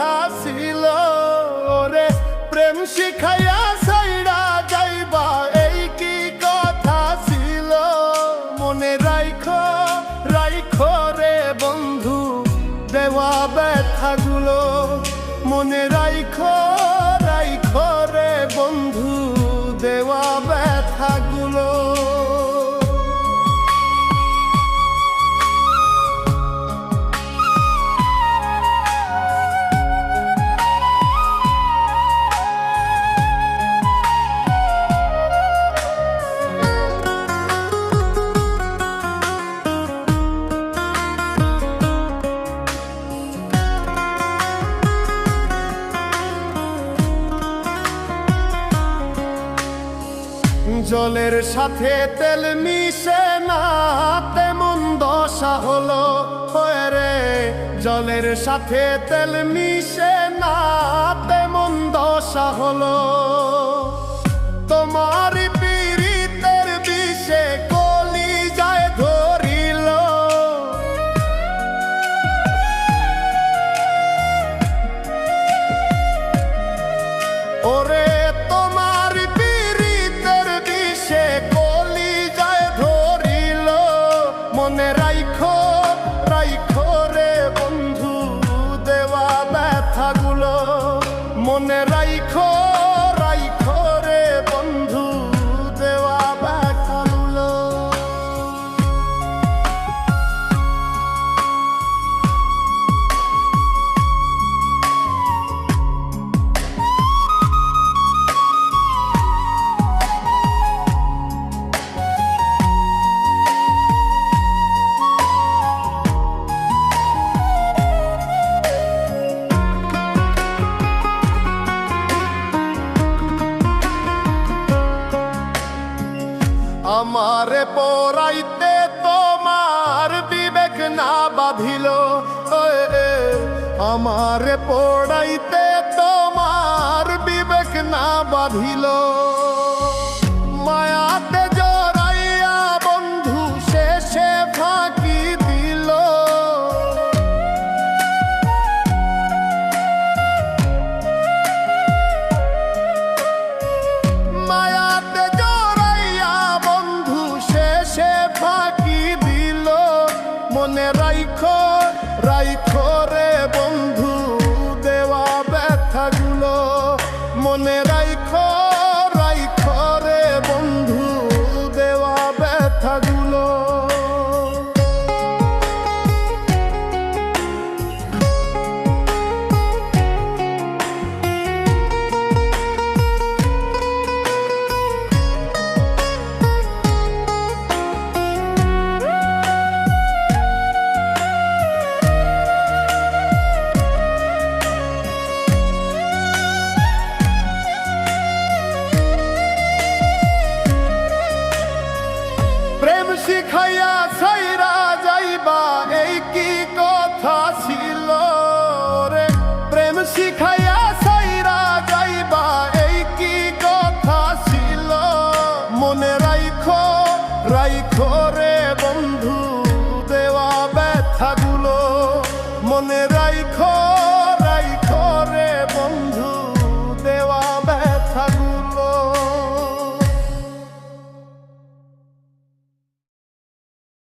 কথা প্রেম শিখাইয়া সাইডা যাইবা, এই কি কথা ছিল? মনে রাইখো রাইখো রে বন্ধু, দেওয়া ব্যথাগুলো। মনে রাইখো জলের সাথে তেল মিশে না তেমন দশা হলো রে। জলের সাথে তেল মিশে না তেমন দশা হলো। মনে রাইখো আমারে পড়াইতে তোমার বিবেক না বাঁধিল। আমার পড়াইতে তোমার বিবেক না বাঁধিল। রাইখো রে প্রেম শিখাইয়া ছাইরা যাইবা এই কি কর